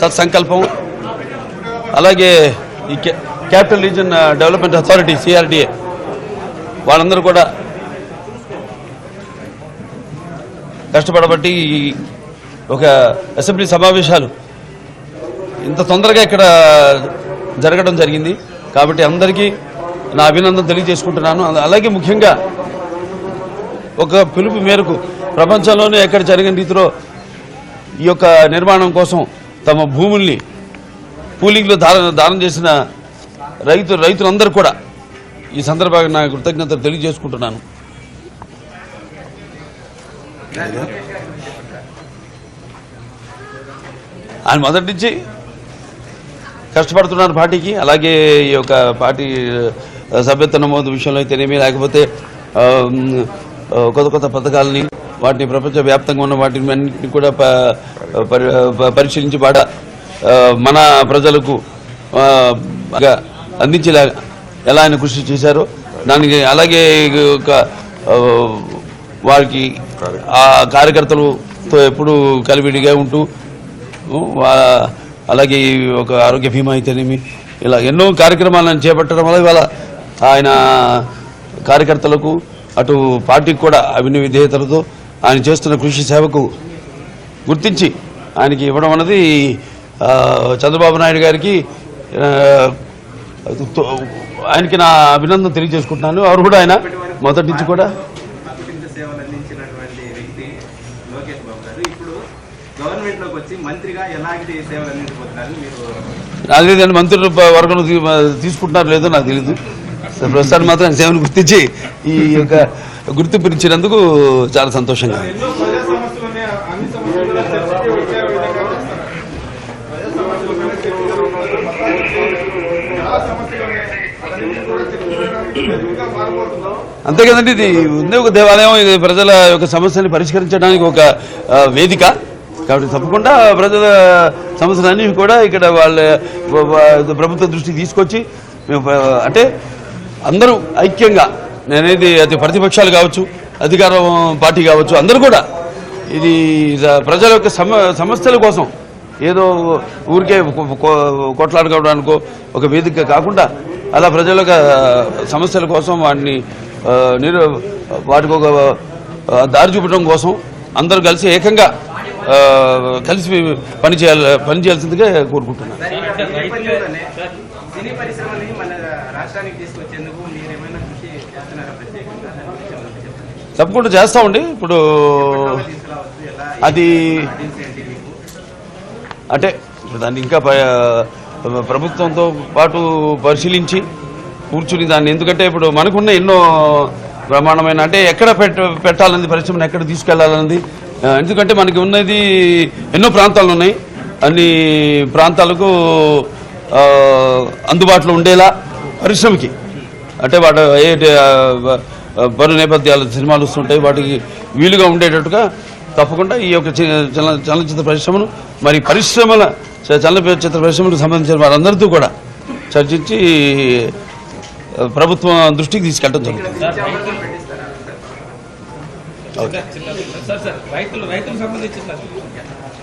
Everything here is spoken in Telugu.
సత్సంకల్పం. అలాగే ఈ క్యా- capital region development authority CRDA వాళ్ళందరూ కూడా కష్టపడబట్టి ఒక అసెంబ్లీ సమావేశాలు ఇంత తొందరగా ఇక్కడ జరగడం జరిగింది. కాబట్టి అందరికీ నా అభినందన తెలియజేసుకుంటున్నాను. అలాగే ముఖ్యంగా ఒక పిలుపు మేరకు ప్రపంచంలోనే ఎక్కడ జరిగిన రీతిలో ఈ యొక్క నిర్మాణం కోసం తమ భూముల్ని కూలింగ్లో దానం దానం చేసిన రైతు రైతులందరూ కూడా ఈ సందర్భంగా నా కృతజ్ఞతలు తెలియజేసుకుంటున్నాను. ఆయన మొదటి నుంచి కష్టపడుతున్నారు పార్టీకి అలాగే ఈ యొక్క పార్టీ ఆ, సభ్యత్వ నమోదు విషయంలో అయితేనేమి లేకపోతే కొత్త కొత్త పథకాలని వాటిని ప్రపంచవ్యాప్తంగా ఉన్న వాటిని అన్నింటినీ కూడా పరిశీలించి బాగా మన ప్రజలకు అందించేలా ఎలా ఆయన కృషి చేశారో దానికి అలాగే ఒక వాళ్ళకి వారికి ఆ కార్యకర్తలతో ఎప్పుడు కలివిడిగా ఉంటూ అలాగే ఒక ఆరోగ్య బీమా అయితేనేమి ఇలా ఎన్నో కార్యక్రమాలను చేపట్టడం వల్ల ఇవాళ ఆయన కార్యకర్తలకు అటు పార్టీకి కూడా అభినయ విధేయతలతో ఆయన చేస్తున్న కృషి సేవకు గుర్తించి ఆయనకి ఇవ్వడం అన్నది చంద్రబాబు నాయుడు గారికి ఆయనకి నా అభినందన తెలియజేసుకుంటున్నాను. వారు కూడా ఆయన మొదటి నుంచి కూడా నాకు మంత్రుల వర్గం తీసుకుంటున్నారు లేదో నాకు తెలియదు ప్రస్తుతానికి మాత్రం సేవను గుర్తించి ఈ యొక్క గుర్తింపు ఇచ్చినందుకు చాలా సంతోషంగా అంతే కదండి ఇది ఉంది ఒక దేవాలయం ఇది ప్రజల యొక్క సమస్యని పరిష్కరించడానికి ఒక వేదిక. కాబట్టి తప్పకుండా ప్రజల సమస్యలన్నీ కూడా ఇక్కడ వాళ్ళ ప్రభుత్వ దృష్టికి తీసుకొచ్చి మేము, అంటే అందరూ ఐక్యంగా నేనేది అది ప్రతిపక్షాలు కావచ్చు అధికార పార్టీ కావచ్చు అందరూ కూడా ఇది ప్రజల యొక్క సమ సమస్యల కోసం ఏదో ఊరికే కొట్లాడుకోవడానికో ఒక వేదిక కాకుండా అలా ప్రజల యొక్క సమస్యల కోసం వాటిని వాటికి ఒక దారి చూపడం కోసం అందరూ కలిసి ఏకంగా కలిసి పని చేయాలి పని చేయాల్సిందిగా కోరుకుంటున్నాను. తప్పకుండా చేస్తామండి. ఇప్పుడు అది అంటే దాన్ని ఇంకా ప్రభుత్వంతో పాటు పరిశీలించి కూర్చుని దాన్ని ఎందుకంటే ఇప్పుడు మనకున్న ఎన్నో ప్రమాణమైన అంటే ఎక్కడ పెట్ట పెట్టాలన్నది పరిశ్రమను ఎక్కడ తీసుకెళ్ళాలన్నది ఎందుకంటే మనకి ఉన్నది ఎన్నో ప్రాంతాలు ఉన్నాయి అన్ని ప్రాంతాలకు అందుబాటులో ఉండేలా పరిశ్రమకి. అంటే వాటి ఏ పరు నేపథ్యాలు సినిమాలు వస్తుంటాయి వాటికి వీలుగా ఉండేటట్టుగా తప్పకుండా ఈ యొక్క చలనచిత్ర పరిశ్రమను మరి పరిశ్రమల చ- చలనచిత్ర పరిశ్రమకు సంబంధించిన వారందరితో కూడా చర్చించి ప్రభుత్వం దృష్టికి తీసుకెళ్ళడం జరుగుతుంది. రైతులు రైతులకు సంబంధించిన